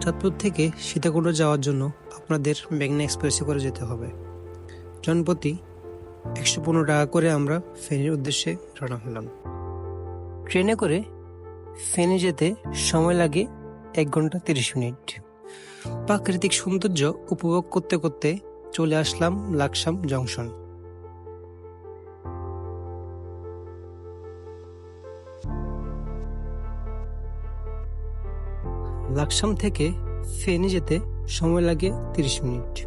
চাঁদপুর থেকে সীতাকুণ্ড যাওয়ার জন্য আপনাদের মেঘনা এক্সপ্রেসে করে যেতে হবে। জনপ্রতি একশো পনেরো টাকা করে আমরা ফেনীর উদ্দেশ্যে রওনা হলাম। ট্রেনে করে ফেনী যেতে সময় লাগে এক ঘণ্টা তিরিশ মিনিট। প্রাকৃতিক সৌন্দর্য উপভোগ করতে করতে চলে আসলাম লাকসাম জংশন। লাকসাম থেকে ফেনে যেতে সময় লাগে তিরিশ মিনিট।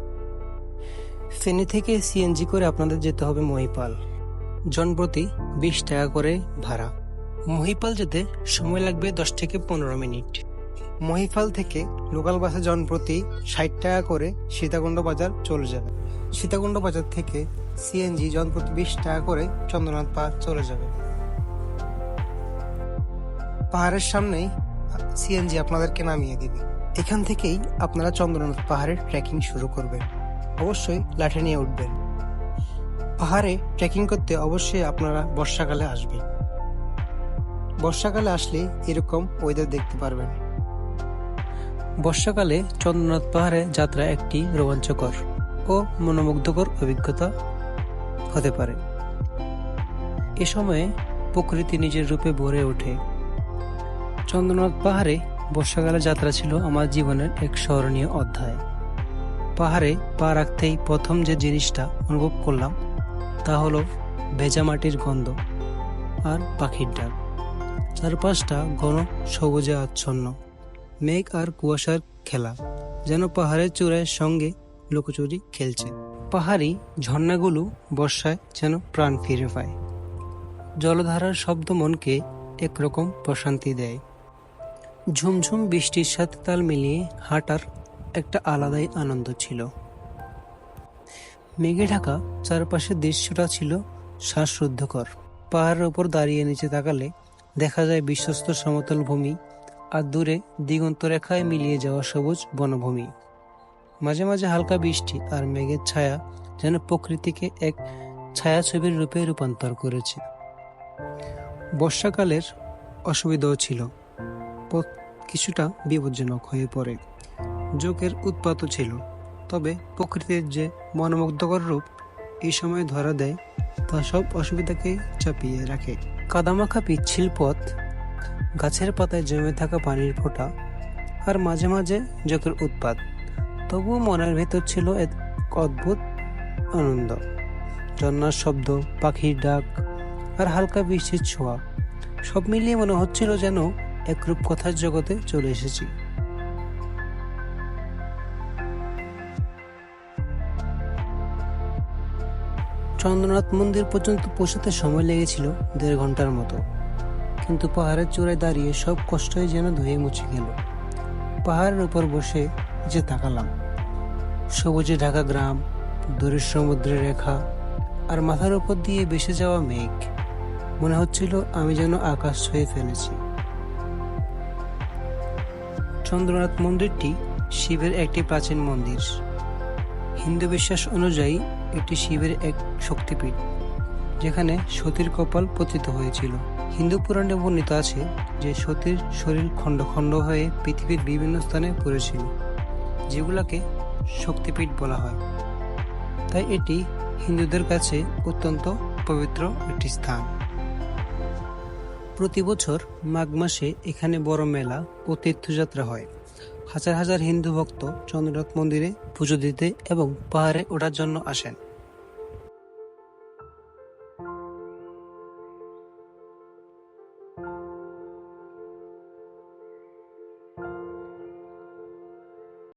ফেনী থেকে সিএনজি করে আপনাদের যেতে হবে মহিপাল। জনপ্রতি বিশ টাকা করে ভাড়া। মহিপাল যেতে সময় লাগবে দশ থেকে পনেরো মিনিট। মহিপাল থেকে লোকাল বাসে জনপ্রতি ষাট টাকা করে সীতাকুণ্ড বাজার চলে যাবে। সীতাকুণ্ড বাজার থেকে সিএনজি জনপ্রতি বিশ টাকা করে চন্দ্রনাথ পাহাড় চলে যাবে। পাহাড়ের সামনেই সিএনজি আপনাদেরকে নামিয়ে দিবে। এখান থেকেই আপনারা চন্দ্রনাথ পাহাড়ের ট্রেকিং শুরু করবেন। অবশ্যই লাঠি নিয়ে উঠবেন। পাহাড়ে ট্রেকিং করতে অবশ্যই আপনারা বর্ষাকালে আসবেন। বর্ষাকালে আসলে এরকম ওয়েদার দেখতে পারবেন। বর্ষাকালে চন্দ্রনাথ পাহাড়ে যাত্রা একটি রোমাঞ্চকর ও মনোমুগ্ধকর অভিজ্ঞতা হতে পারে। এ সময়ে প্রকৃতি নিজের রূপে ভরে ওঠে। চন্দ্রনাথ পাহাড়ে বর্ষাকালে যাত্রা ছিল আমার জীবনের এক স্মরণীয় অধ্যায়। পাহাড়ে পা রাখতেই প্রথম যে জিনিসটা অনুভব করলাম, তা হলো ভেজা মাটির গন্ধ আর পাখির ডাক। চারপাশটা ঘন, সবুজে আচ্ছন্ন, মেঘ আর কুয়াশার খেলা, যেন পাহাড়ের চূড়ায় সঙ্গে লুকোচুরি খেলছে। পাহাড়ি ঝর্ণাগুলো বর্ষায় যেন প্রাণ ফিরে পায়। জলধারার শব্দ মনকে একরকম প্রশান্তি দেয়। ঝুমঝুম বৃষ্টির সাথে তাল মিলিয়ে হাঁটার একটা আলাদাই আনন্দ ছিল। মেঘে ঢাকা চারপাশের দৃশ্যটা ছিল শ্বাসরুদ্ধকর। পাহাড়ের ওপর দাঁড়িয়ে নিচে তাকালে দেখা যায় বিশ্বস্ত সমতল ভূমি আর দূরে দিগন্ত রেখায় মিলিয়ে যাওয়া সবুজ বনভূমি। মাঝে মাঝে হালকা বৃষ্টি আর মেঘের ছায়া যেন প্রকৃতিকে এক ছায়াছবির রূপে রূপান্তর করেছে। বর্ষাকালের অসুবিধাও ছিল। কিছুটা বিপজ্জনক হয়ে পড়ে। যোগের উৎপাতও ছিল, তবে প্রকৃতির যে মনোমুগ্ধকর রূপ এই সময় ধরা দেয়, তা সব অসুবিধাকে চাপিয়ে রাখে। কাদামাখা পিচ্ছিল পথ, গাছের পাতায় জমে থাকা পানির ফোঁটা, আর মাঝে মাঝে যোগের উৎপাত। তবুও মনের ভেতর ছিল এক অদ্ভুত আনন্দ। ঝর্ণার শব্দ, পাখির ডাক, আর হালকা বৃষ্টির ছোঁয়া, সব মিলিয়ে মনে হচ্ছিল যেন এক রূপকথার জগতে চলে এসেছি। চন্দ্রনাথ মন্দির পর্যন্ত পৌঁছাতে সময় লেগেছিল দেড় ঘণ্টার মতো। কিন্তু পাহাড়ের চূড়ায় দাঁড়িয়ে সব কষ্টই যেন ধুয়ে মুছে গেল। পাহাড়ের উপর বসে যে তাকালাম। সবুজে ঢাকা গ্রাম, দূরের সমুদ্রের রেখা, আর মাথার উপর দিয়ে ভেসে যাওয়া মেঘ। মনে হচ্ছিল আমি যেন আকাশ ছুঁয়ে ফেলেছি। চন্দ্রনাথ মন্দিরটি শিবের একটি প্রাচীন মন্দির। হিন্দু বিশ্বাস অনুযায়ী এটি শিবের এক শক্তিপীঠ, যেখানে সতীর কপাল পতিত হয়েছিল। হিন্দু পুরাণে বর্ণিত আছে যে সতীর শরীর খণ্ড খণ্ড হয়ে পৃথিবীর বিভিন্ন স্থানে পড়েছিল, যেগুলোকে শক্তিপীঠ বলা হয়। তাই এটি হিন্দুদের কাছে অত্যন্ত পবিত্র একটি স্থান। প্রতি বছর মাঘ মাসে এখানে বড় মেলা ও তীর্থযাত্রা হয়। হাজার হাজার হিন্দু ভক্ত চন্দ্রনাথ মন্দিরে পুজো দিতে এবং পাহাড়ে ওঠার জন্য আসেন।